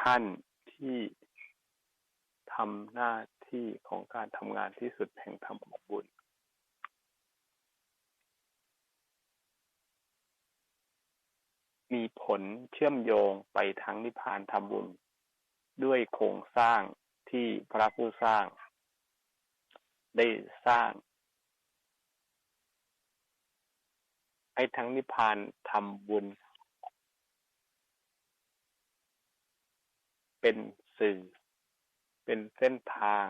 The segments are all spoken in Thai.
ท่านที่ทำหน้าที่ของการทำงานที่สุดแห่งธรรมของบุญมีผลเชื่อมโยงไปทั้งนิพพานทำบุญ ด้วยโครงสร้างที่พระผู้สร้าง ได้สร้างให้ทั้งนิพพานทำบุญ เป็นสื่อ เป็นเส้นทาง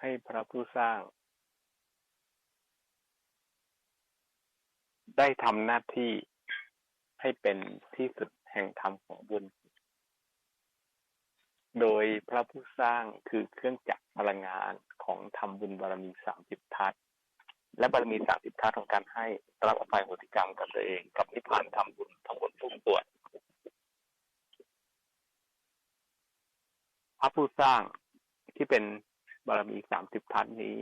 ให้พระผู้สร้าง ได้ทำหน้าที่ให้เป็นที่สุดแห่งธรรมของบุญ โดยพระผู้สร้างคือเครื่องจักรพลังงานของธรรมบุญบารมีสามสิบทัศและบารมีสามสิบทัศของการให้รับอภัยโหติกรรมกับตัวเอง กับนิพพานทำบุญทั้งหมดทุกส่วน พระผู้สร้างที่เป็นบารมีสามสิบทัศน์นี้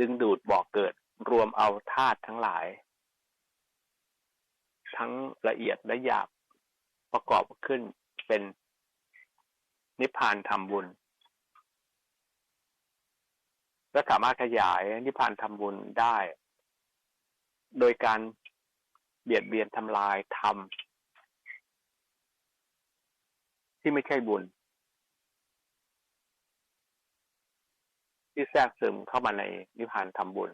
ดึงดูดบอกเกิดรวมเอาธาตุทั้งหลาย ทั้งละเอียดและหยาบประกอบขึ้นเป็นนิพพานทำบุญ และสามารถขยายนิพพานทำบุญได้ โดยการเบียดเบียนทำลายธรรม ที่ไม่ใช่บุญ ที่แทรกซึมเข้ามาในนิพพานทำบุญ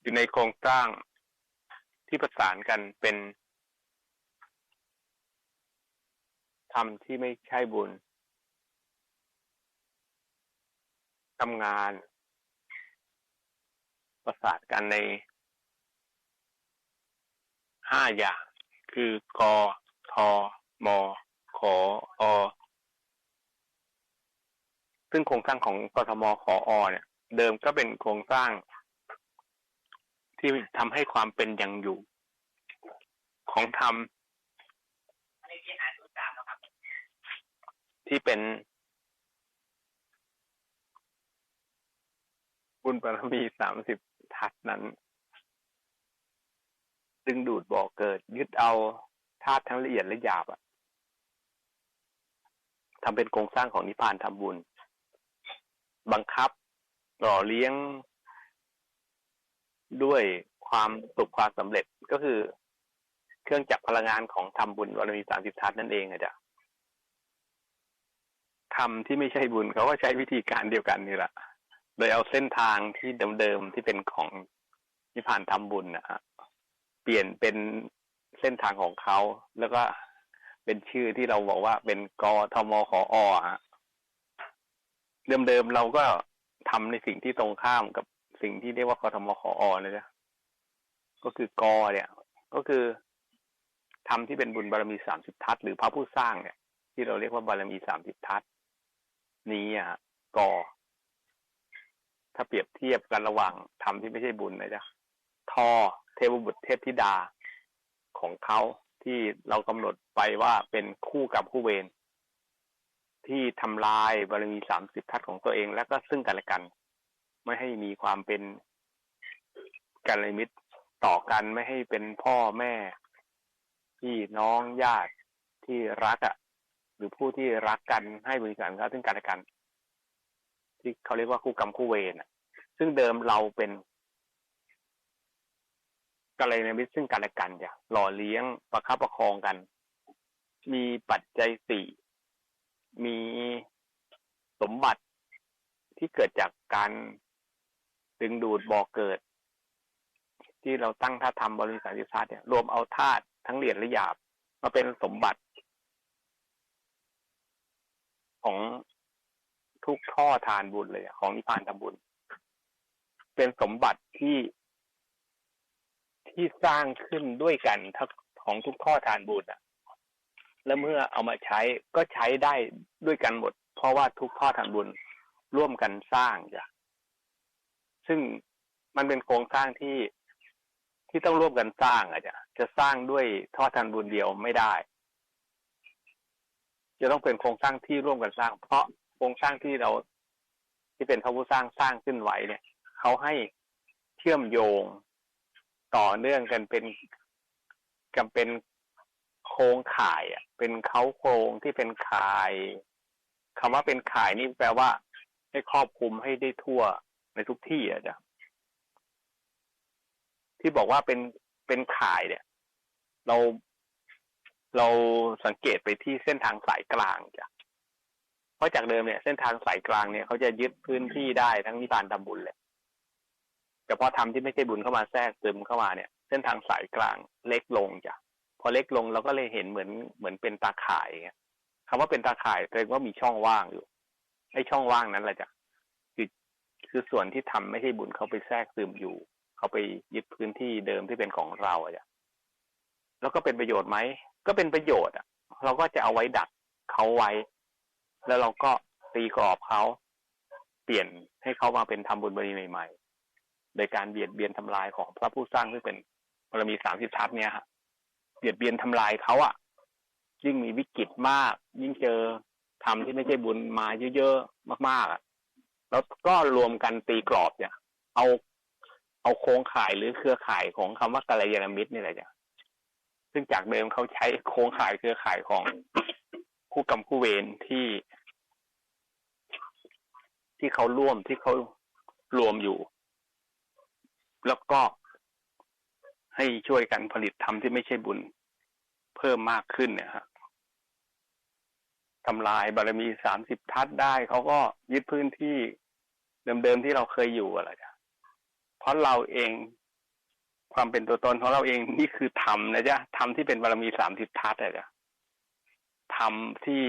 อยู่ในโครงสร้างที่ประสานกันเป็นธรรมที่ไม่ใช่บุญทำงาน ประสานกันในห้าอย่าง คือกอ ทอมอขออซึ่งโครงสร้างของกทมขออเนี่ย เดิมก็เป็นโครงสร้าง ที่ทำให้ความเป็นอย่างอยู่ ของธรรมที่เป็นบุญบารมีสามสิบทัศนั้น ดึงดูดบ่อเกิด ยึดเอา ธาตุทั้งละเอียดและหยาบอะทำเป็นโครงสร้างของนิพพานทำบุญ บังคับหล่อเลี้ยงด้วยความสุขความสำเร็จก็คือ เครื่องจักรพลังงานของทำบุญบารมีสามสิบทัศนั่นเองอะจ้ะทำที่ไม่ใช่บุญเขาก็ใช้วิธีการเดียวกันนี่แหละ โดยเอาเส้นทางที่เดิมๆที่เป็นของนิพพานทำบุญนะฮะเปลี่ยนเป็น เส้นทางของเขาแล้วก็เป็นชื่อที่เราบอกว่าเป็นกทมขออฮะเดิมๆเราก็ทำในสิ่งที่ตรงข้ามกับสิ่งที่เรียกว่ากทมขออนะจ๊ะก็คือกอเนี่ย ก็คือทำที่เป็นบุญบารมีสามสิบทัศหรือพระผู้สร้างเนี่ย ที่เราเรียกว่าบารมีสามสิบทัศนี้อะกอถ้าเปรียบเทียบกันระหว่างทำที่ไม่ใช่บุญนะจ๊ะทอเทวบุตรเทพธิดา ของเขาที่เรากำหนดไปว่าเป็นคู่กับคู่เวรที่ทำลายบารมีสามสิบทัศของตัวเอง แล้วก็ซึ่งกันและกัน ไม่ให้มีความเป็นกันเลยมิตรต่อกันไม่ให้เป็นพ่อแม่ พี่น้องญาติที่รักอะ่ะ หรือผู้ที่รักกันให้บริการเขาซึ่งกันและกัน ที่เขาเรียกว่าคู่กรรมคู่เวรซึ่งเดิมเราเป็น กัลยาณมิตรซึ่งกันและกันจ้ะหล่อเลี้ยงประคับประคองกัน มีปัจจัยสี่มีสมบัติที่เกิดจากการดึงดูดบ่อเกิด ที่เราตั้งท่าทำบริษัทวิสัทเนี่ยรวมเอาธาตุทั้งเหรียญและหยาบ มาเป็นสมบัติ ของทุกท่อทานบุญเลยของนิพพานทำบุญ เป็นสมบัติที่ ที่สร้างขึ้นด้วยกันทั้งของทุกข้อทานบุญอะ แล้วเมื่อเอามาใช้ก็ใช้ได้ด้วยกันหมด เพราะว่าทุกข้อทานบุญร่วมกันสร้างจ้ะซึ่งมันเป็นโครงสร้างที่ที่ต้องร่วมกันสร้างอะจ้ะจะสร้างด้วยท่อทานบุญเดียวไม่ได้ จะต้องเป็นโครงสร้างที่ร่วมกันสร้าง เพราะโครงสร้างที่เรา ที่เป็นพระผู้สร้างสร้างขึ้นไว้เนี่ยเขาให้เชื่อมโยง ต่อเนื่องกันเป็นกับเป็นโครงข่ายอะ เป็นเขาโครงที่เป็นข่ายคำว่าเป็นข่ายนี่แปลว่า ให้ครอบคลุมให้ได้ทั่วในทุกที่อะจ้ะที่บอกว่าเป็นเป็นข่ายเนี่ย เราเราสังเกตไปที่เส้นทางสายกลางจ้ะเพราะจากเดิมเนี่ยเส้นทางสายกลางเนี่ยเขาจะยึดพื้นที่ได้ทั้งนิพพานทำบุญเลย แต่พอทำที่ไม่ใช่บุญเข้ามาแทรกซึมเข้ามาเนี่ย เส้นทางสายกลางเล็กลงจ้ะพอเล็กลงเราก็เลยเห็นเหมือนเหมือนเป็นตาข่ายคำว่าเป็นตาข่ายแสดงว่ามีช่องว่างอยู่ไอ้ช่องว่างนั้นแหละจ้ะคือคือส่วนที่ทำไม่ใช่บุญเขาไปแทรกซึมอยู่เขาไปยึดพื้นที่เดิมที่เป็นของเราอะจ้ะแล้วก็เป็นประโยชน์ไหมก็เป็นประโยชน์อะ เราก็จะเอาไว้ดักเขาไว้ แล้วเราก็ตีกรอบเขาเปลี่ยนให้เขามาเป็นทำบุญบริใหม่ โดยการเบียดเบียนทำลายของพระผู้สร้างซึ่งเป็นบารมีสามสิบทัศเนี่ยฮะเบียดเบียนทำลายเขาอะ ยิ่งมีวิกฤตมาก ยิ่งเจอทำที่ไม่ใช่บุญมาเยอะๆมากๆอะแล้วก็รวมกันตีกรอบเนี่ย เอาเอาโครงข่ายหรือเครือข่ายของคำว่ากัลยาณมิตรนี่แหละจ้ะซึ่งจากเดิมเขาใช้โครงข่ายเครือข่ายของคู่กรรมคู่เวรที่ ที่เขาร่วมที่เขารวมอยู่ แล้วก็ให้ช่วยกันผลิตทำที่ไม่ใช่บุญ เพิ่มมากขึ้นเนี่ยฮะทำลายบารมีสามสิบทัศได้เขาก็ยึดพื้นที่เดิมๆที่เราเคยอยู่อะไรจ้ะเพราะเราเองความเป็นตัวตนของเราเองนี่คือธรรมนะจ๊ะธรรมที่เป็นบารมีสามสิบทัศน์อะจ๊ะธรรมที่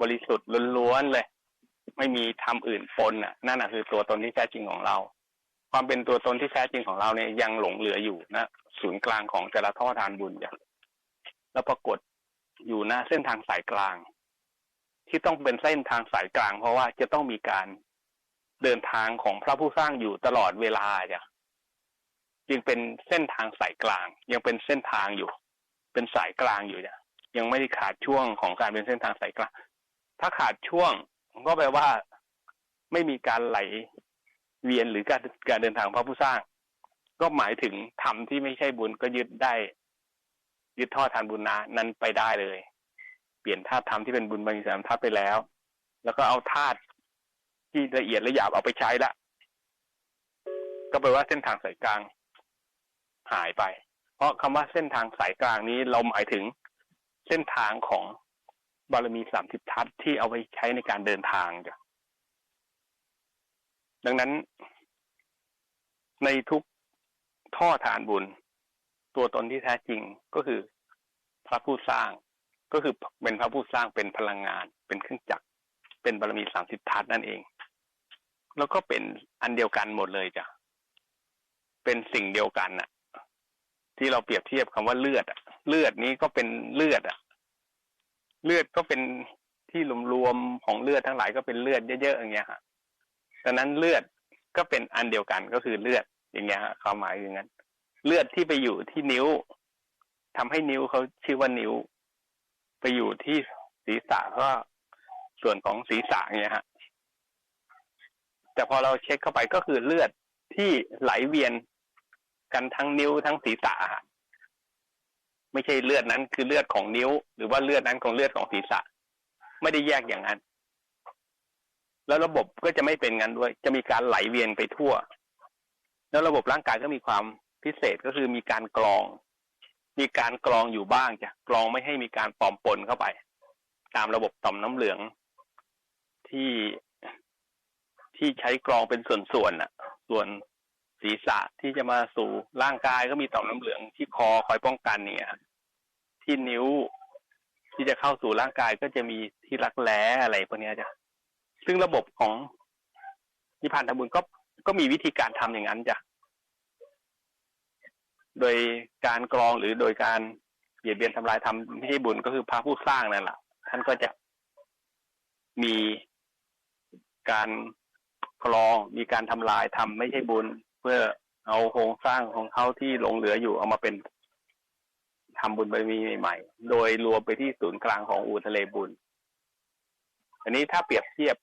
บริสุทธิ์ล้วนๆเลย ไม่มีธรรมอื่นปนอะ นั่นอะคือตัวตนที่แท้จริงของเรา ความเป็นตัวตนที่แท้จริงของเราเนี่ยยังหลงเหลืออยู่นะศูนย์กลางของแต่ละท่อทานบุญจ้ะแล้วปรากฏอยู่หน้าเส้นทางสายกลาง ที่ต้องเป็นเส้นทางสายกลาง เพราะว่าจะต้องมีการเดินทางของพระผู้สร้างอยู่ตลอดเวลาจ้ะยังเป็นเส้นทางสายกลาง ยังเป็นเส้นทางอยู่ เป็นสายกลางอยู่เนี่ยยังไม่ได้ขาดช่วงของการเป็นเส้นทางสายกลาง ถ้าขาดช่วงก็แปลว่าไม่มีการไหล เวียนหรือการการเดินทางพระผู้สร้าง ก็หมายถึงธรรมที่ไม่ใช่บุญก็ยึดได้ ยึดทอดทานบุญนานั้นไปได้เลย เปลี่ยนธาตุธรรมที่เป็นบุญบางสามธาตุไปแล้ว แล้วก็เอาธาตุที่ละเอียดละหยาบเอาไปใช้ละก็แปลว่าเส้นทางสายกลางหายไป เพราะคำว่าเส้นทางสายกลางนี้เราหมายถึงเส้นทางของบารมีสามสิบทัศที่เอาไว้ใช้ในการเดินทางจ้ะ ดังนั้น ในทุกท่อฐานบุญ ตัวตนที่แท้จริงก็คือพระผู้สร้าง ก็คือเป็นพระผู้สร้างเป็นพลังงาน เป็นเครื่องจักร เป็นบารมีสามสิบทัศนั่นเอง แล้วก็เป็นอันเดียวกันหมดเลยจ้ะเป็นสิ่งเดียวกันน่ะ ที่เราเปรียบเทียบคำว่าเลือดอะเลือดนี้ก็เป็นเลือดอะเลือดก็เป็นที่รวมๆของเลือดทั้งหลายก็เป็นเลือดเยอะๆอย่างเงี้ยฮะ ดังนั้นเลือดก็เป็นอันเดียวกันก็คือเลือดอย่างเงี้ยฮะความหมายอย่างนั้น เลือดที่ไปอยู่ที่นิ้วทำให้นิ้วเขาชื่อว่านิ้ว ไปอยู่ที่ศีรษะก็ส่วนของศีรษะเงี้ยฮะแต่พอเราเช็คเข้าไปก็คือเลือดที่ไหลเวียนกันทั้งนิ้วทั้งศีรษะไม่ใช่เลือดนั้นคือเลือดของนิ้ว หรือว่าเลือดนั้นของเลือดของศีรษะ ไม่ได้แยกอย่างนั้น แล้วระบบก็จะไม่เป็นงั้นด้วย จะมีการไหลเวียนไปทั่ว แล้วระบบร่างกายก็มีความพิเศษก็คือมีการกรอง มีการกรองอยู่บ้างจ้ะกรองไม่ให้มีการปลอมปนเข้าไป ตามระบบต่อมน้ำเหลือง ที่ที่ใช้กรองเป็นส่วนๆน่ะ ส่วนศีรษะที่จะมาสู่ร่างกายก็มีต่อมน้ำเหลืองที่คอคอยป้องกันเนี่ย ที่นิ้วที่จะเข้าสู่ร่างกายก็จะมีที่รักแร้อะไรพวกนี้จ้ะ ซึ่งระบบของนิพพานธรรมบุญก็ก็มีวิธีการทำอย่างนั้นจ้ะ โดยการกรองหรือโดยการเบียดเบียนทำลายทำไม่ใช่บุญก็คือพระผู้สร้างนั่นแหละท่านก็จะมีการกรองมีการทำลายทำไม่ใช่บุญ เพื่อเอาโครงสร้างของเขาที่หลงเหลืออยู่เอามาเป็นทำบุญบารมีใหม่ ๆ โดยรวมไปที่ศูนย์กลางของอูทะเลบุญ อันนี้ถ้าเปรียบเทียบ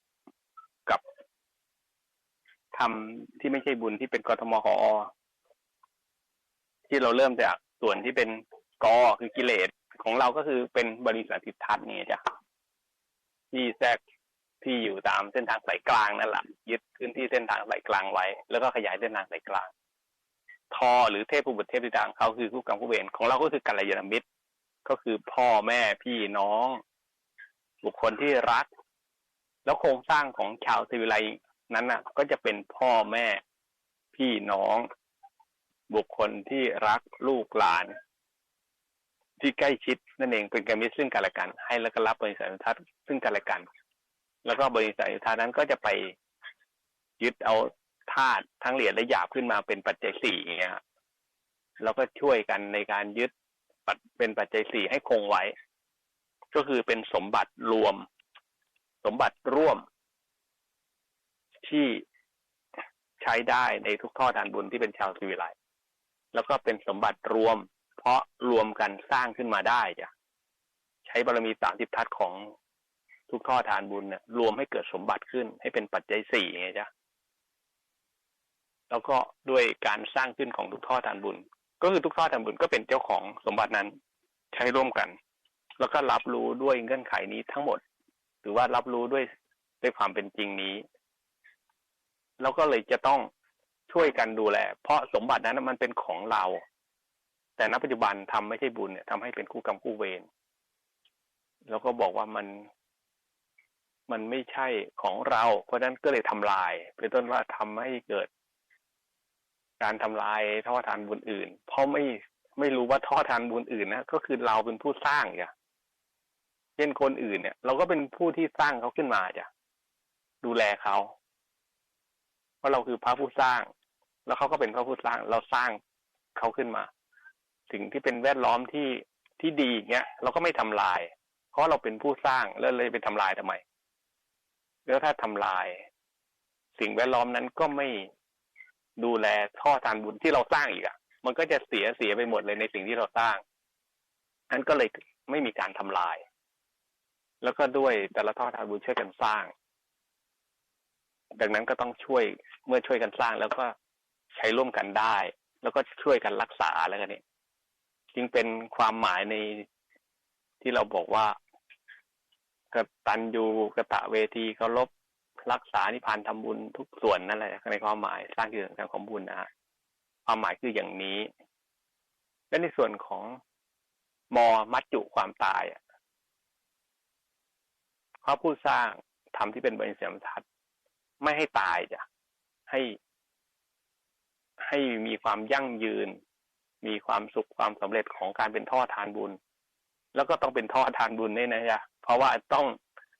ทำที่ไม่ใช่บุญที่เป็นกทมขอที่เราเริ่มจากส่วนที่เป็นกอคือกิเลสของเราก็คือเป็นบริษัททิทัศน์นี่จ้ะที่แทรกที่อยู่ตามเส้นทางสายกลางนั่นแหละยึดพื้นที่เส้นทางสายกลางไว้ แล้วก็ขยายเส้นทางสายกลาง ทอหรือเทพผู้บุตรเทพธิดาของเขาคือคู่กรรมคู่เวรของเราก็คือกัลยาณมิตร ก็คือพ่อแม่พี่น้อง บุคคลที่รัก แล้วโครงสร้างของชาวสิวิไล นั้นน่ะ ก็จะเป็นพ่อแม่พี่น้อง บุคคลที่รักลูกหลาน ที่ใกล้ชิดนั่นเองเป็นการมิตรซึ่งกันและกัน ให้แล้วก็รับบริษัททัศน์ซึ่งกันและกัน แล้วก็บริษัททัศน์นั้นก็จะไปยึดเอาธาตุทั้งเหรียญและหยาบขึ้นมาเป็นปัจจัยสี่อย่างเงี้ยแล้วก็ช่วยกันในการยึดเป็นปัจจัยสี่ให้คงไว้ ก็คือเป็นสมบัติรวม สมบัติร่วม ที่ใช้ได้ในทุกท่อทานบุญที่เป็นชาวสิวิไลแล้วก็เป็นสมบัติรวม เพราะรวมกันสร้างขึ้นมาได้จ้ะใช้บารมีสามสิบทัศของทุกท่อทานบุญเนี่ยรวมให้เกิดสมบัติขึ้น ให้เป็นปัจจัยสี่ไงจ้ะแล้วก็ด้วยการสร้างขึ้นของทุกท่อทานบุญ ก็คือทุกท่อทานบุญก็เป็นเจ้าของสมบัตินั้นใช้ร่วมกัน แล้วก็รับรู้ด้วยเงื่อนไขนี้ทั้งหมด หรือว่ารับรู้ด้วยด้วยความเป็นจริงนี้ แล้วก็เลยจะต้องช่วยกันดูแล เพราะสมบัตินั้นมันเป็นของเรา แต่ณปัจจุบันทำไม่ใช่บุญเนี่ยทำให้เป็นคู่กรรมคู่เวรแล้วก็บอกว่ามัน มันไม่ใช่ของเรา เพราะฉะนั้นก็เลยทำลาย เป็นต้นว่าทำให้เกิด การทำลายท่อทานบุญอื่น เพราะไม่ไม่รู้ว่าท่อทานบุญอื่นนะก็คือเราเป็นผู้สร้างจ้ะเช่นคนอื่นเนี่ย เราก็เป็นผู้ที่สร้างเขาขึ้นมาจ้ะดูแลเขา ราะเราคือพระผู้สร้าง แล้วเขาก็เป็นพระผู้สร้าง เราสร้างเขาขึ้นมา สิ่งที่เป็นแวดล้อมที่ที่ดีเงี้ยเราก็ไม่ทำลาย เพราะเราเป็นผู้สร้างแล้วเลยไปทำลายทำไม แล้วถ้าทำลาย สิ่งแวดล้อมนั้นก็ไม่ดูแลท่อทานบุญที่เราสร้างอีกอะ่ะ มันก็จะเสียเสียไปหมดเลยในสิ่งที่เราสร้างนั้นก็เลยไม่มีการทำลาย แล้วก็ด้วยแต่ละท่อทานบุญช่วยกันสร้าง ดังนั้นก็ต้องช่วยเมื่อช่วยกันสร้างแล้วก็ใช้ร่วมกันได้ แล้วก็ช่วยกันรักษาแล้วกันนี่จึงเป็นความหมายในที่เราบอกว่ากตันยูกะตะเวทีเคารพรักษานิพานทำบุญทุกส่วนนั่นแหละในความหมายสร้างเกิดการของบุญนะฮะความหมายคืออย่างนี้ และในส่วนของมอมัจจุความตายเขาผู้สร้างทำที่เป็นบริษัททัศ ไม่ให้ตายจ้ะให้ ให้มีความยั่งยืน มีความสุขความสำเร็จของการเป็นท่อทานบุญ แล้วก็ต้องเป็นท่อทานบุญนี่นะจ๊ะเพราะว่าต้อง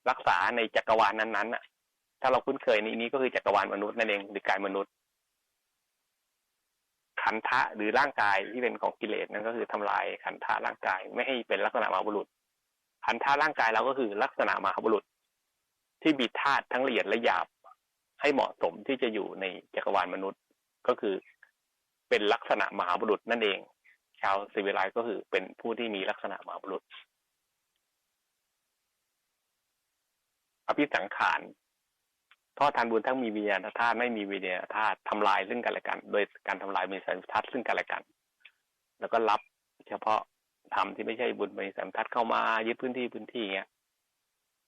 รักษาในจักรวาลนั้นๆน่ะ ถ้าเราคุ้นเคยในนี้ก็คือจักรวาลมนุษย์นั่นเองหรือกายมนุษย์ขันธะหรือร่างกายที่เป็นของกิเลสนั่นก็คือทำลายขันธะร่างกายไม่ให้เป็นลักษณะมหาบุรุษขันธะร่างกายเราก็คือลักษณะมหาบุรุษ ที่มีธาตุทั้งละเอียดและหยาบ ให้เหมาะสมที่จะอยู่ในจักรวาลมนุษย์ ก็คือเป็นลักษณะมหาบุรุษนั่นเอง ชาวสิวิไลก็คือเป็นผู้ที่มีลักษณะมหาบุรุษ อภิสังขารทอดทานบุญทั้งมีวิญญาณธาตุไม่มีวิญญาณธาตุทำลายซึ่งกันและกัน โดยการทำลายมีสัมทัศน์ซึ่งกันและกัน แล้วก็รับเฉพาะทำที่ไม่ใช่บุญมีสัมทัศน์เข้ามายึดพื้นที่พื้นที่เงี้ย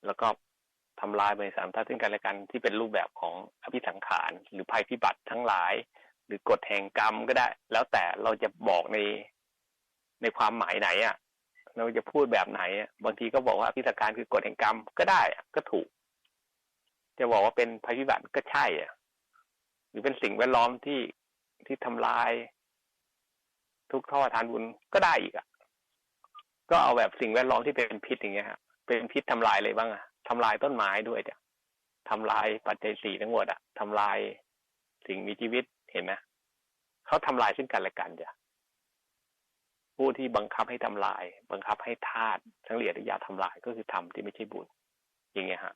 แล้วก็ ทำลายบริสามทัศน์ซึ่งกันและกันที่เป็นรูปแบบของอภิสังขารหรือภัยพิบัติทั้งหลาย หรือกฎแห่งกรรมก็ได้ แล้วแต่เราจะบอกในในความหมายไหนอะ เราจะพูดแบบไหนบางทีก็บอกว่าอภิสังขารคือกฎแห่งกรรมก็ได้อะก็ถูก จะบอกว่าเป็นภัยพิบัติก็ใช่อะ หรือเป็นสิ่งแวดล้อมที่ที่ทำลาย ทุกท่อทานบุญก็ได้อีกอะ ก็เอาแบบสิ่งแวดล้อมที่เป็นพิษอย่างเงี้ยฮะเป็นพิษทำลายเลยบ้างอะ ทำลายต้นไม้ด้วยจ้ะทำลายปัจจัยสี่ทั้งหมดอะทำลายสิ่งมีชีวิตเห็นไหมเขาทำลายซึ่งกันและกันจ้ะผู้ที่บังคับให้ทำลาย บังคับให้ธาตุทั้งเหลียดยาทำลายก็คือทำที่ไม่ใช่บุญอย่างเงี้ยฮะ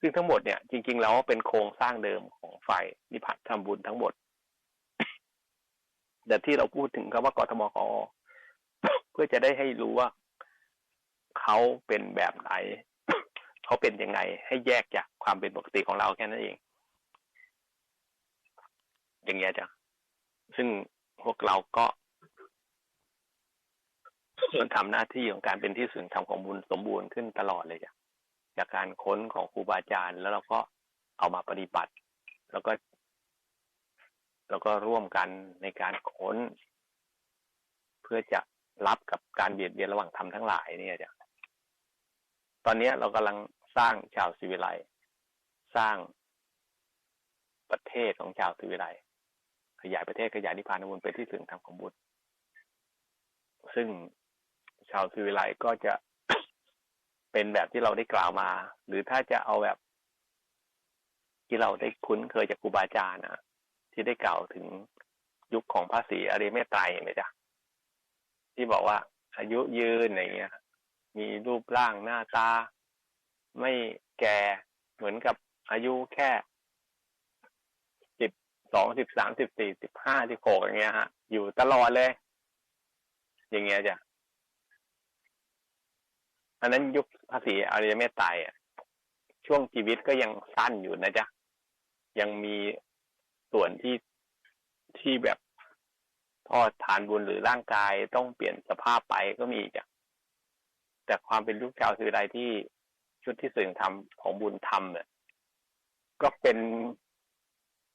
ซึ่งทั้งหมดเนี่ยจริง ๆ แล้วเป็นโครงสร้างเดิมของฝ่ายนิพพานทำบุญทั้งหมดแต่ที่เราพูดถึงคำว่ากทมกเพื่อจะได้ให้รู้ว่าเขาเป็นแบบไหน เขาเป็นยังไง ให้แยกจากความเป็นปกติของเราแค่นั้นเอง อย่างเงี้ยจ้ะซึ่งพวกเราก็มันทำหน้าที่ของการเป็นที่สื่อทำของบุญสมบูรณ์ขึ้นตลอดเลยจ้ะจากการค้นของครูบาอาจารย์ แล้วเราก็เอามาปฏิบัติ แล้วก็ แล้วก็ร่วมกันในการค้น เพื่อจะรับกับการเบียดเบียนระหว่างธรรมทั้งหลายเนี่ยจ้ะตอนนี้เรากำลัง สร้างชาวสิวิไลสร้างประเทศของชาวสิวิไลขยายประเทศขยายนิพพานบุญเป็นที่ถึงธรรมของบุญซึ่งชาวสิวิไลก็จะเป็นแบบที่เราได้กล่าวมา หรือถ้าจะเอาแบบที่เราได้คุ้นเคยจากครูบาอาจารย์นะที่ได้กล่าวถึงยุคของพระศรีอริยเมตไตรเห็นไหมจ๊ะที่บอกว่าอายุยืนอะไรเงี้ย มีรูปร่างหน้าตา ไม่แก่เหมือนกับอายุแค่สิบสองสิบสามสิบสี่สิบห้าสิบหกอย่างเงี้ยฮะ อยู่ตลอดเลย อย่างเงี้ยจ้ะอันนั้นยุคภาษีอริยเมตไตรอะ ช่วงชีวิตก็ยังสั้นอยู่นะจ๊ะ ยังมีส่วนที่ที่แบบทอดทานบุญหรือร่างกายต้องเปลี่ยนสภาพไปก็มีจ้ะแต่ความเป็นยุคชาวคือใดที่ ชุดที่สื่อทำของบุญธรรมเนี่ยก็เป็น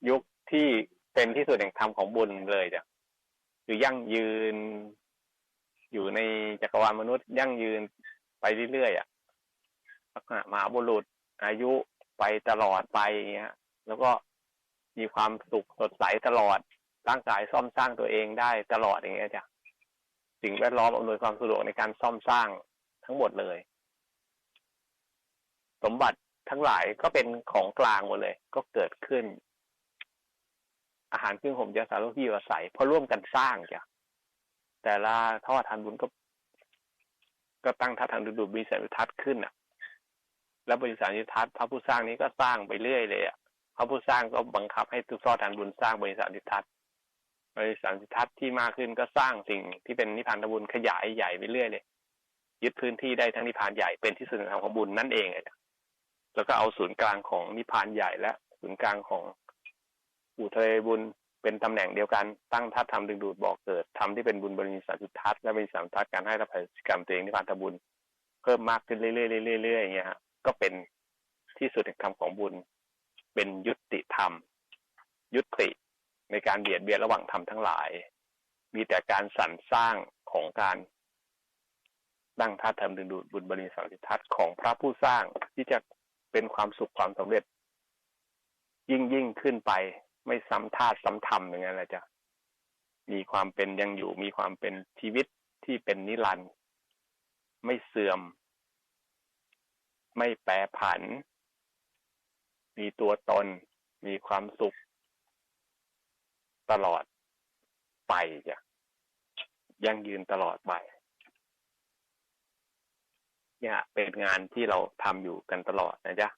ยุคที่เป็นที่สุดแห่งธรรมของบุญเลยจ้ะคือยั่งยืน อยู่ในจักรวาลมนุษย์ ยั่งยืนไปเรื่อยๆอะลักษณะมหาบุรุษ อายุไปตลอดไปอย่างเงี้ย แล้วก็มีความสุขสดใสตลอดร่างกายซ่อมสร้างตัวเองได้ตลอดอย่างเงี้ยจ้ะสิ่งแวดล้อมอำนวยความสะดวกในการซ่อมสร้างทั้งหมดเลย สมบัติทั้งหลายก็เป็นของกลางหมดเลย ก็เกิดขึ้น อาหารเครื่องห่มยาสารที่อาศัยเพราะร่วมกันสร้างจ้ะแต่ละท่อทานบุญก็ ก็ตั้งท่าทางดูดมีสัญทัศน์ขึ้นอะ แล้วบริษัทนิทัศน์พระผู้สร้างนี้ก็สร้างไปเรื่อยเลยอะพระผู้สร้างก็บังคับให้ทุกท่อทานบุญสร้างบริษัทนิทัศน์บริษัทนิทัศน์ที่มากขึ้นก็สร้างสิ่งที่เป็นนิพพานบุญขยายใหญ่ไปเรื่อยเลยยึดพื้นที่ได้ทั้งนิพพานใหญ่เป็นที่สุดของของบุญนั่นเองเลย แล้วก็เอาศูนย์กลางของนิพพานใหญ่และศูนย์กลางของอุทะเลบุญเป็นตำแหน่งเดียวกันตั้งทัศธรรมดึงดูดบอกเกิดทำที่เป็นบุญบริษัทสุทัศน์และบริษัททัศน์การให้รับผิกรรมตัวเองนิพพานทบุญเพิ่มมากขึ้นเรื่อยๆเรื่อยๆอย่างเงี้ยฮะก็เป็นที่สุดแห่งธรรมของบุญ เป็นยุติธรรม ยุติในการเบียดเบียนระหว่างธรรมทั้งหลาย มีแต่การสรรสร้างของการตั้งท่าธรรมดึงดูดบุญบริสัทธิทัศน์ของพระผู้สร้างที่จะ เป็นความสุขความสำเร็จ ยิ่งยิ่งขึ้นไป ไม่ซ้ำธาตุซ้ำธรรมอย่างนั้นแหละจ้ะมีความเป็นยังอยู่มีความเป็นชีวิตที่เป็นนิรันดร์ไม่เสื่อม ไม่แปรผัน มีตัวตน มีความสุข ตลอดไปจ้ะยังยืนตลอดไป เนี่ยเป็นงานที่เราทำอยู่กันตลอดนะจ๊ะ